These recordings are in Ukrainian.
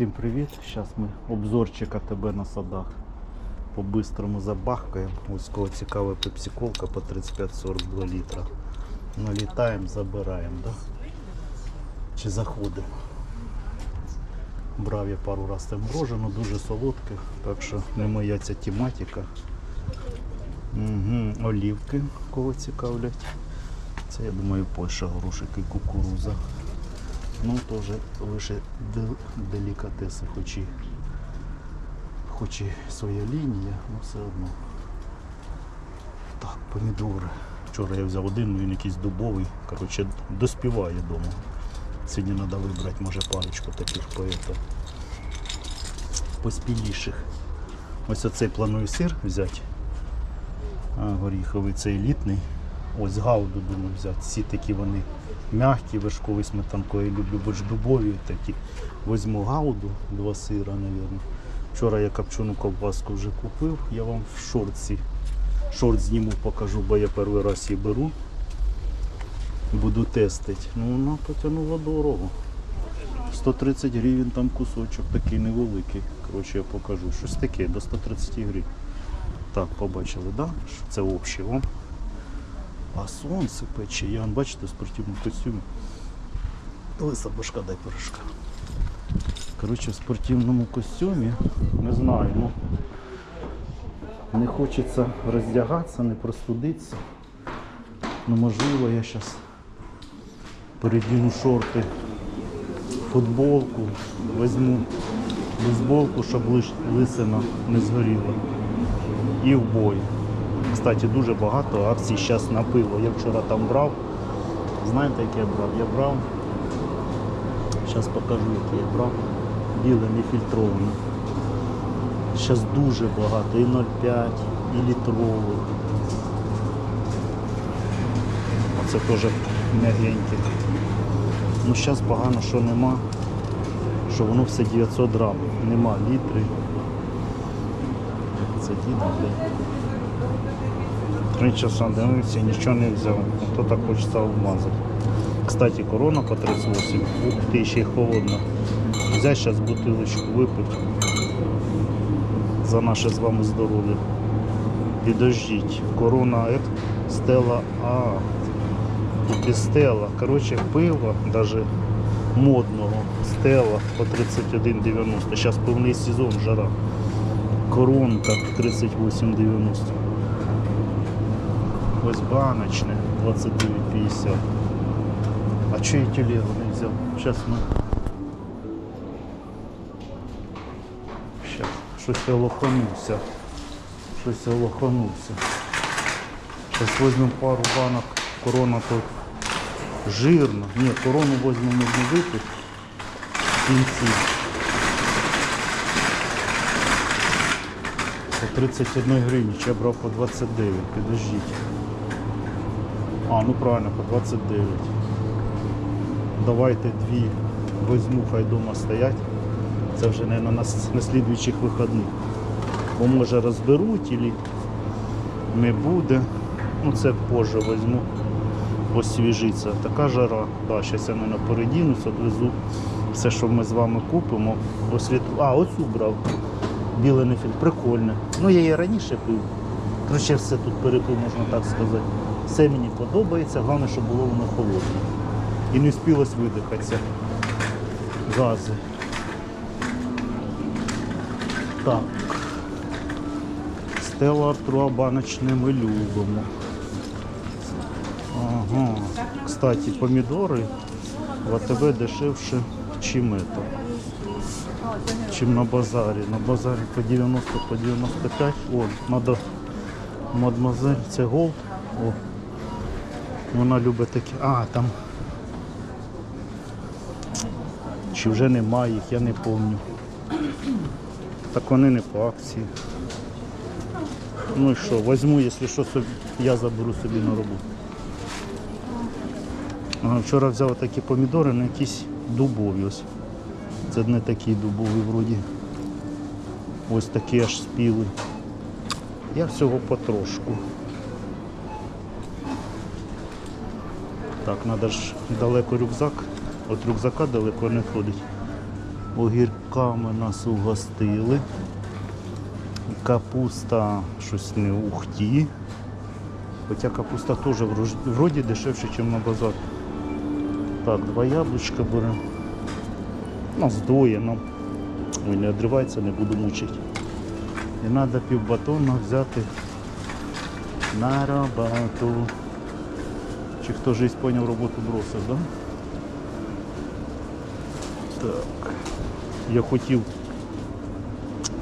Всім привіт! Зараз ми обзорчик АТБ на садах по-бистрому забахкаємо. Ось кого цікава пепсиколка по 35-42 літра. Налітаємо, забираємо, да? Чи заходимо. Брав я пару раз там мороженое, дуже солодке, так що не моя ця тематика. Угу. Олівки, кого цікавлять. Це я думаю Польща, горошик і кукуруза. Ну, теж лише дел- делікатеси, хоч і, хоч і своя лінія, але все одно. Так, помідори. Вчора я взяв один, він якийсь дубовий. Коротше, доспіває вдома. Сьогодні треба вибрати, може, парочку таких поета. Поспіліших. Ось оцей планую сир взяти. А, горіховий, це елітний. Ось гауду думаю взяти. Всі такі вони м'які, вершковий сметанкою я люблю, ж дубові такі. Возьму гауду, два сира, мабуть. Вчора я копчену ковбаску вже купив, я вам в шорці. Шорт зніму, покажу, бо я перший раз її беру. Буду тестити. Ну вона потягнула дорого. 130 гривень там кусочок такий невеликий. Коротше, я покажу. Щось таке, до 130 гривень. Так, побачили, да? що це общий. А сонце пече. Я вон, бачите, в спортивному костюмі. Лиса башка дай пирожка. Коротше, в спортивному костюмі, не знаю, ну не хочеться роздягатися, не простудитися. Ну можливо я зараз передіну шорти, футболку, візьму бейсболку, щоб лисина не згоріла. І в бой. Кстати, дуже багато акцій зараз на пиво. Я вчора там брав. Знаєте, яке я брав? Я брав. Зараз покажу, яке я брав. Біле нефільтроване. Зараз дуже багато. І 0,5, і літрове. Оце теж м'ягеньке. Ну зараз погано, що нема. Що воно все 900 грам. Нема літри. Це діда, блядь. Три часа дивився, нічого не взяв. То так хочеться обмазати. Кстати, корона по 38. Ух ти, ще й холодно. Взяти зараз бутилочку випити. За наше з вами здоров'я. Підождіть. Корона стела А. Тут і стела. Коротше, пиво, навіть модного стела по 31,90. Зараз повний сезон жара. Коронка 38,90. Ось баночне 29,50. А я телегу не взял? Сейчас мы... Сейчас. Щось я лоханувся. Щось я лоханувся. Сейчас возьмем пару банок. Корона тут жирно. Ні, корону возьмемо не випити. В кінці. По 31 гривні, я брав по 29, підождіть. А, ну правильно, по 29. Давайте дві візьму, хай вдома стоять. Це вже не на, на слідуючих вихідних. Бо може розберуть або не буде. Ну це позже візьму. Освіжиться. Така жара. Да, зараз я не передінусь, відвезу все, що ми з вами купимо. Ослід... А, оцю брав. Біле нефіль, прикольне. Ну я її раніше пив. Короче, все тут перепив, можна так сказати. Все мені подобається, головне, щоб було воно холодне. І не спілось видихатися. Гази. Так. Стела Артруа баночне ми любимо. Ага. Кстати, помідори в АТБ дешевше, чим это. Чим на базарі. На базарі по 90, по 95. О, надо мадмазель, це голд. О. Вона любить такі. А, там. Чи вже немає їх, я не пам'ятаю. Так вони не по акції. Ну і що, візьму, якщо що, собі, я заберу собі на роботу. Вчора взяв такі помідори, на якісь дубові. Ось. Це не такі дубові вроді. Ось такі аж спіли. Я всього потрошку. Так, треба ж далеко рюкзак. От рюкзака далеко не ходить. Огірками нас угостили. Капуста щось не ухті. Хоча капуста теж вроді дешевше, ніж на базар. Так, два яблучка беремо. Ну, здоєно. Ой, не відривається, не буду мучити. І треба півбатона взяти на роботу. Чи хто ж поняв роботу бросив, да? Так. Я хотів.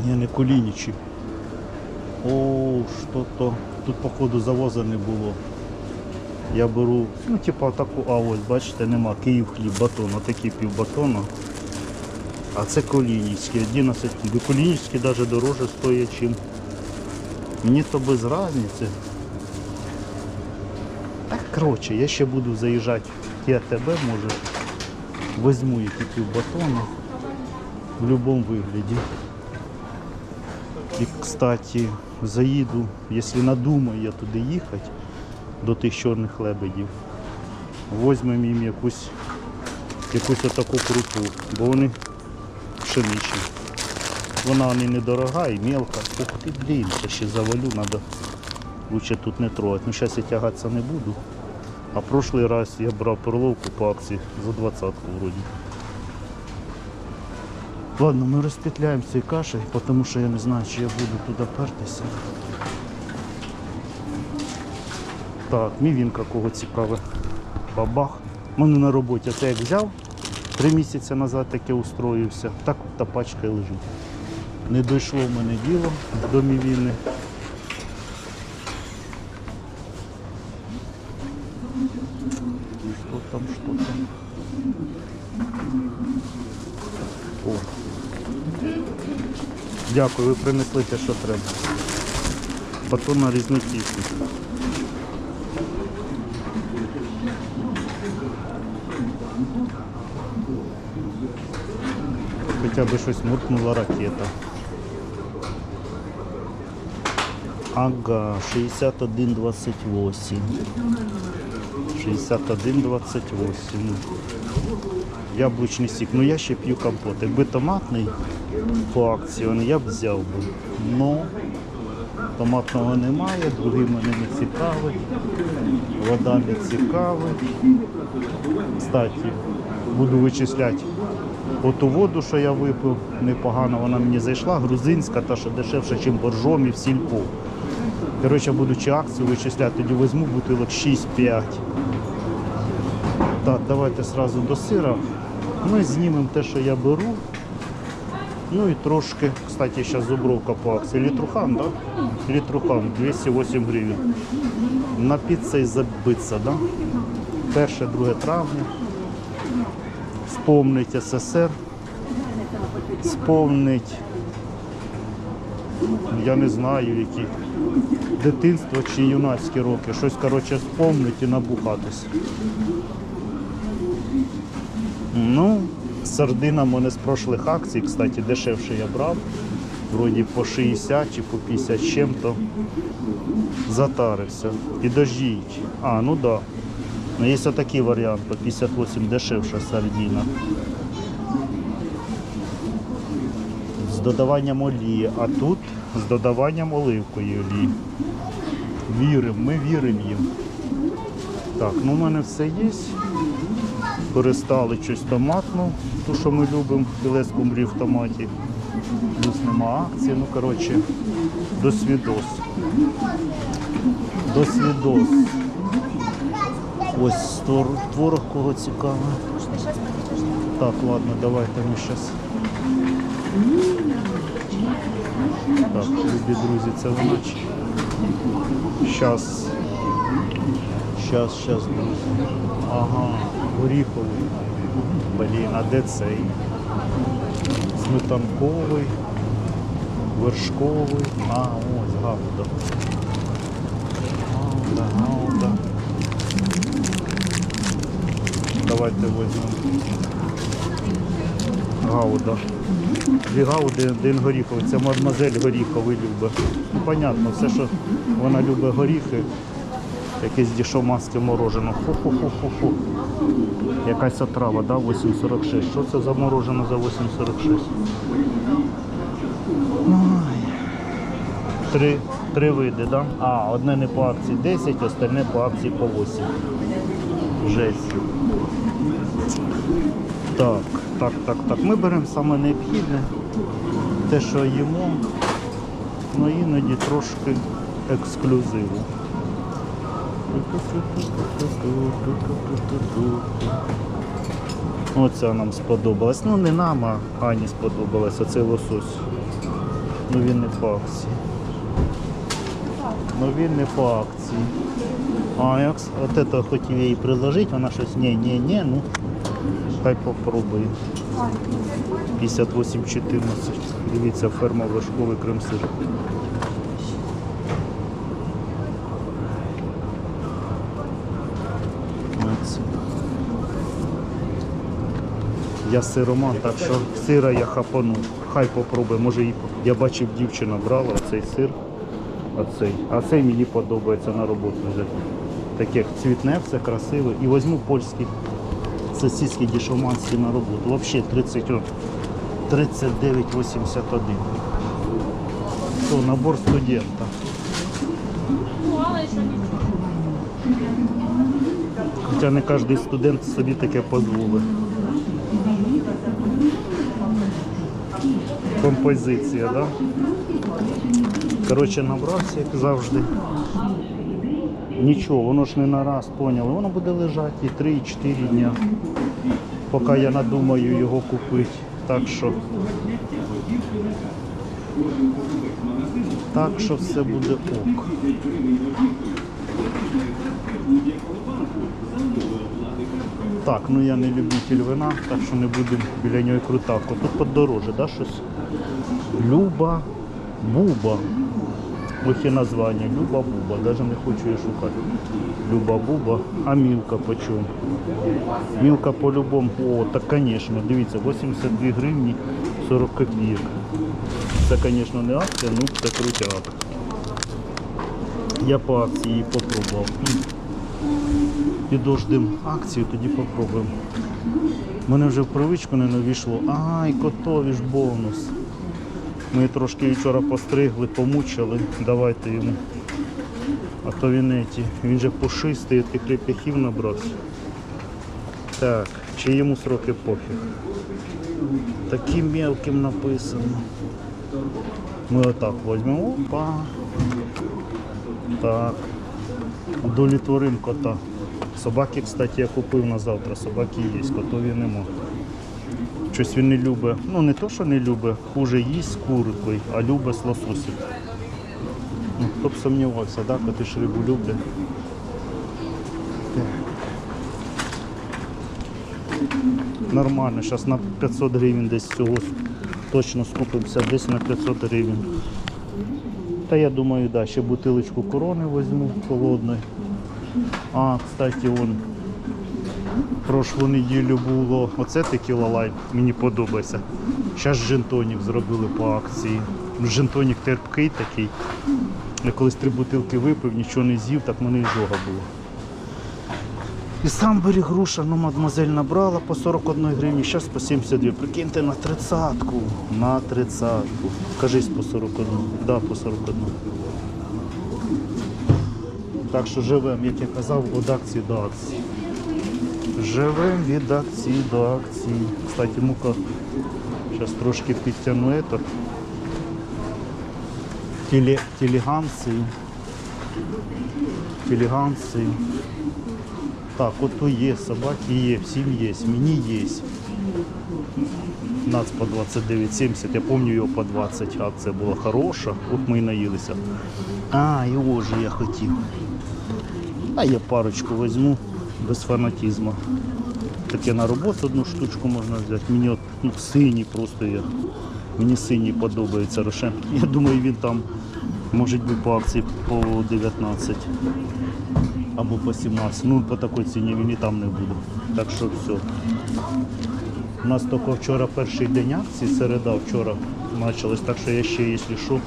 Я не колінічі. О, що то. Тут, походу, завоза не було. Я беру, ну, типа таку, а ось, бачите, нема. Київ хліб, батон, отакий півбатона. А це колінівські, 11, бо колінівські навіть дороже стоять, чим. Мені то без різниці. Коротше, я ще буду заїжджати в АТБ, може. Возьму які півбатона в будь-якому вигляді. І, кстати, заїду, якщо надумаю я туди їхати, до тих чорних лебедів, возьмемо їм якусь, якусь отаку крупу, бо вони пшеничні. Вона не недорога і мелка. Ух ти, блін, це ще завалю, треба лучше тут не трогати. Ну, зараз я тягатися не буду. А прошлий раз я брав перловку по акції за двадцятку вроді. Ладно, ми розпетляємо цією кашею, тому що я не знаю, чи я буду туди пертися. Так, мівінка кого цікаве. Бабах. У мене на роботі це як взяв, три місяці назад таке устроївся, так та пачка і лежить. Не дійшло в мене діло до мівіни. Що там, що там? О. Дякую, ви принесли те, що треба. Батон на різнотісник. Хоча б щось муркнула ракета. Ага, 61,28. 61,28. Яблучний сік. Ну я ще п'ю компот. Якби томатний по акції, я б взяв би. Ну, томатного немає, другий мене не цікавить. Вода не цікавить. Кстати, буду вичисляти оту воду, що я випив, непогано вона мені зайшла, грузинська, та що дешевше, ніж боржом і в сільпо. Коротше, будучи акцію вичисляти, тоді візьму бутилок 6-5. Так, давайте сразу до сира. Ми знімемо те, що я беру. Ну і трошки, кстати, зараз зубровка по акції. Літрухан, да? Літрухан, 208 гривень. Напіться і забитися, да? 1-2 травня. Вспомнить СССР. Вспомнить, я не знаю, які дитинство чи юнацькі роки. Щось, коротше, вспомнить і набухатись. Ну, сардина мене з прошлих акцій, кстати, дешевше я брав. Вроді по 60 чи по 50 з чим-то. Затарився. Підождіть. А, ну да. Ну, є такий варіант, по 58 дешевша сардина. З додаванням олії, а тут з додаванням оливкової олії. Віримо, ми віримо їм. Так, ну в мене все є. Перестали щось томатну, ту, що ми любимо, філе скумбрії в томаті. Плюс нема акції, ну коротше, до свідос. До свідос. Ось твор- творог кого цікаво. Так, ладно, давайте ми зараз. Так, любі друзі, це вночі. Щас. Щас, щас. Ага, горіховий. Блін, а де цей? Сметанковий, вершковий. А, ось гауда. Гауда, гауда. Давайте візьмемо. Гауда. Дві гауди, один горіховий. Це мадмазель горіховий любить. Ну, понятно, все, що вона любить горіхи, якесь дішоманське морожене. Фу-фу-фу-фу-фу. Якась отрава, да? 8,46. Що це заморожено за 8,46? Три, три види, да? А, одне не по акції 10, остальне по акції по 8. Жесть. Так, так, так, так. Ми беремо саме необхідне, те, що їмо, ну іноді трошки ексклюзиву. Оця нам сподобалась. Ну не нам, а Ані сподобалась, оцей лосось. Ну він не по акції. Ну він не по акції. А як от это хотів я їй предложити, вона щось ні, ні, ні, ну хай попробує. 58,14. Дивіться, ферма Важковий Кримсир. Ось. Я сироман, так що сира я хапану. Хай попробує. Може і я бачив, дівчина брала цей сир. Оцей. А цей мені подобається на роботу взяти. Таке цвітне, все красиве. І візьму польські сосиски дешоманські на роботу. Взагалі 39,81. То набор студента. Хоча не кожен студент собі таке дозволить. Композиція, да? Коротше, набрався, як завжди. Нічого, воно ж не на раз, поняли. Воно буде лежати і 3, і 4 дня, поки я надумаю його купити. Так що. Так що все буде ок. Так, ну я не любитель вина, так що не будемо біля нього крутавку. Тут подороже, да, щось? Люба Буба. Ось названня. Люба Буба. Навіть не хочу її шукати. Люба Буба. А мілка по? Мілка по-любому. О, так звісно, дивіться, 82 гривні 40 копійок. Це, звісно, не акція, ну це крутяк. Я по акції її попробував. М. Підождемо акцію, тоді попробуємо. У мене вже в привичку не навішло. Ай, котові ж бонус. Ми трошки вчора постригли, помучили. Давайте йому. А то він еті. Він же пушистий, тих реп'яхів набрався. Так, чи йому сроки пофіг. Таким мелким написано. Ми отак візьмемо. Опа. Так. Удовлетворим кота. Собаки, кстати, я купив на завтра. Собаки є, котові нема. Щось він не любить. Ну не то, що не любить, хуже їсть з куркою, а любить з лососем. Ну, хто б сумнівався, да? коти ж рибу люблять. Нормально, зараз на 500 гривень десь цього точно скупимося, десь на 500 гривень. Та я думаю, да, ще бутилочку корони візьму холодної. А, кстати, вон прошлу неділю було оце текіла лайм, мені подобається. Зараз джентонік зробили по акції. Ну, Джентонік терпкий такий. Я колись три бутилки випив, нічого не з'їв, так мене і жога була. І сам берег груша, ну мадемуазель набрала по 41 гривні, зараз по 72. Прикиньте, на тридцятку. На тридцятку. Кажись по 41. Да, по 41. Так що живемо, як я казав, від акції до акції. Живемо від акції до акції. Кстати, мука зараз трошки підтягну этот. Теле, телеганцію. Телеганцію. Так, коту є, собаки є, всім є, мені є. Нац по 29,70, я пам'ятаю його по 20, акція була хороша, ох ми і наїлися. А, його же я хотів. А я парочку візьму без фанатизму. Таке на роботу одну штучку можна взяти. Мені от, ну, синій просто я. Мені синій подобається Рошен. Я думаю, він там може бути по акції по 19 або по 17. Ну по такій ціні він і там не буде. Так що все. У нас тільки вчора перший день акції, середа вчора почалась, так що я ще, якщо що,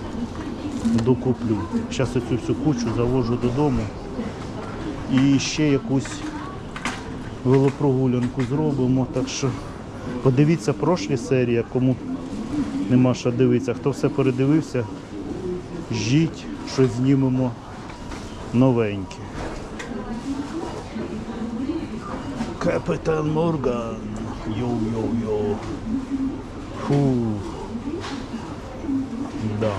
докуплю. Зараз оцю всю кучу завожу додому і ще якусь велопрогулянку зробимо. Так що подивіться прошлі серії, кому нема що дивитися. Хто все передивився, жіть, щось знімемо новеньке. Капітан Морган. Йоу-йоу-йоу. Фу. Да.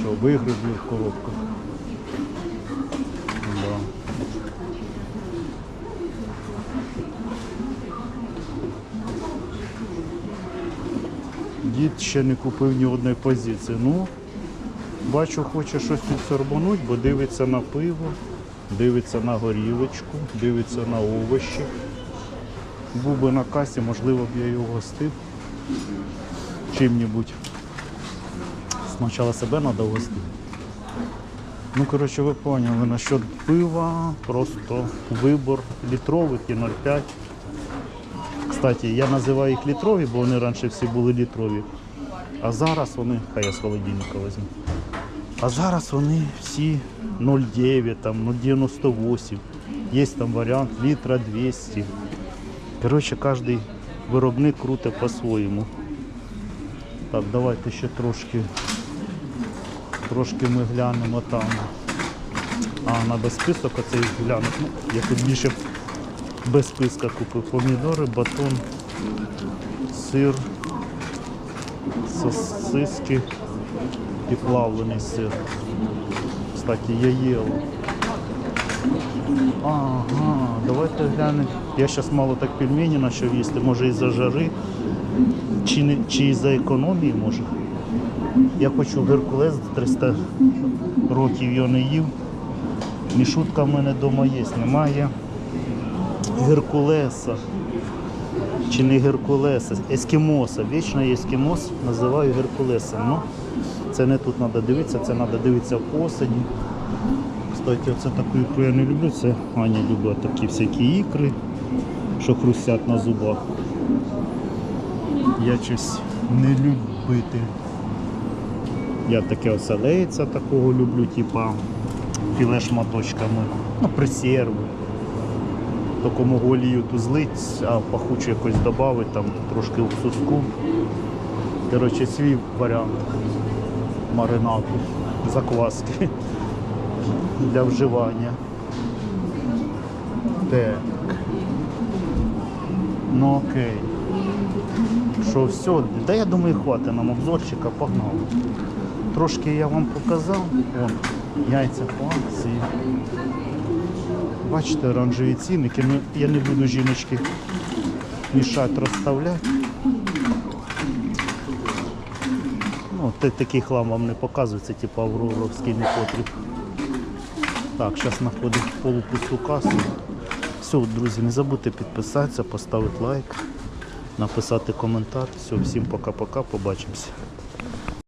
Що, вигрузли в коробках. Да. Дід ще не купив ні одної позиції. Ну, бачу, хоче щось підсорбануть, бо дивиться на пиво, дивиться на горілочку, дивиться на овочі. Був би на касі, можливо б я його гостив чим-небудь. Спочатку себе треба гостити. Ну, коротше, ви поняли, насчет пива, просто вибор літрових і 0,5. Кстати, я називаю їх літрові, бо вони раніше всі були літрові. А зараз вони, хай я з холодильника візьму. А зараз вони всі 0,9, там 0,98. Є там варіант літра 200. Коротше, кожен виробник крутить по-своєму. Так, давайте ще трошки, трошки ми глянемо там. А, на безсписок оцей глянути. Ну, я тут більше без списка купив помідори, батон, сир, сосиски і плавлений сир. Кстати, я їв. Ага, давайте глянемо. Я зараз мало так пельмені почав їсти, може із-за жари, чи, не, чи із-за економії, може. Я хочу Геркулес 300 років його не їв. Мішутка в мене вдома є, немає. Геркулеса. Чи не Геркулеса, ескімоса. Вічно ескімос називаю Геркулесом. Ну, це не тут треба дивитися, це треба дивитися в осені. Кстати, оце таку ікру я не люблю, це Аня любить такі всякі ікри, що хрустять на зубах. Я щось не любитель. Я таке оселеця такого люблю, типа філе шматочками, ну, присерви. Можу олію ту злить, а пахучу якось додати, там трошки уксуску. Коротше, свій варіант маринаду, закваски для вживання. Так. Ну окей. Що все? Да я думаю, хватить нам обзорчика, погнали. Трошки я вам показав. Вон, яйця по. Бачите, оранжеві цінники. Ну, я не буду жіночки мішати розставляти. Ну, та- такий хлам вам не показується, типу авроровський не потріб. Так, зараз знаходимо полупусту касу. Все, друзі, не забудьте підписатися, поставити лайк, написати коментар. Все, всім пока-пока, побачимося.